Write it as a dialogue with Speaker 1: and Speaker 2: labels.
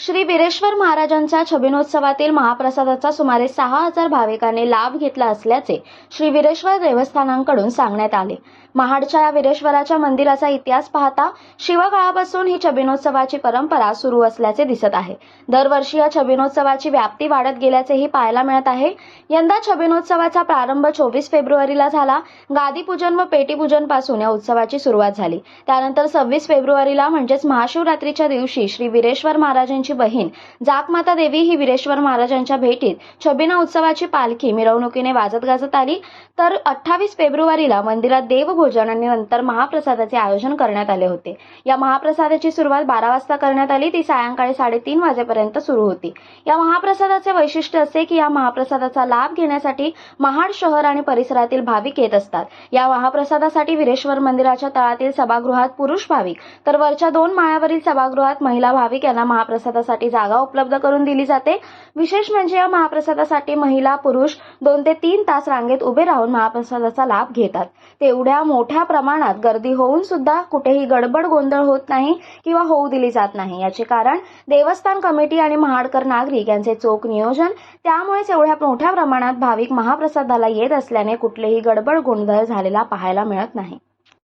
Speaker 1: श्री बिरेश्वर महाराजांच्या छबिनोत्सवातील महाप्रसादाचा सुमारे सहा हजार भाविकांनी लाभ घेतला असल्याचे श्री विरेश्वर देवस्थानांकडून सांगण्यात आले. महाडच्या या विरेश्वराच्या मंदिराचा इतिहास पाहता शिवकाळापासून ही छबिनोत्सवाची परंपरा सुरू असल्याचे दिसत आहे. दरवर्षी या छबिनोत्सवाची व्याप्ती वाढत गेल्याचेही पाहायला मिळत आहे. यंदा छबिनोत्सवाचा प्रारंभ चोवीस फेब्रुवारीला झाला. गादीपूजन व पेटीपूजनपासून या उत्सवाची सुरुवात झाली. त्यानंतर सव्वीस फेब्रुवारीला म्हणजेच महाशिवरात्रीच्या दिवशी श्री विरेश्वर महाराजांची यांची बहीण. जाकमाता देवी ही विरेश्वर महाराजांच्या भेटीत छबिना उत्सवाची पालखी मिरवणुकीने वाजत गाजत आली. तर अठ्ठावीस फेब्रुवारीला मंदिरात देवभोजन आणि नंतर महाप्रसादाचे आयोजन करण्यात आले होते. या महाप्रसादाची सुरुवात बारा वाजता करण्यात आली. ती सायंकाळी साडेतीन वाजेपर्यंत सुरू होती. या महाप्रसादाचे वैशिष्ट्य असे की या महाप्रसादाचा लाभ घेण्यासाठी महाड शहर आणि परिसरातील भाविक येत असतात. या महाप्रसादासाठी विरेश्वर मंदिराच्या तळातील सभागृहात पुरुष भाविक तर वरच्या दोन माळ्यावरील सभागृहात महिला भाविक यांना महाप्रसाद महाप्रसादासाठी जागा उपलब्ध करून दिली जाते. विशेष म्हणजे या महाप्रसादासाठी महिला पुरुष दोन ते तीन तास रांगेत उभे राहून महाप्रसादाचा लाभ घेतात. तेवढ्या मोठ्या प्रमाणात गर्दी होऊन सुद्धा कुठेही गडबड गोंधळ होत नाही किंवा होऊ दिली जात नाही. याचे कारण देवस्थान कमिटी आणि महाडकर नागरिक यांचे चोख नियोजन. त्यामुळेच एवढ्या मोठ्या प्रमाणात भाविक महाप्रसादाला येत असल्याने कुठलेही गडबड गोंधळ झालेला पाहायला मिळत नाही.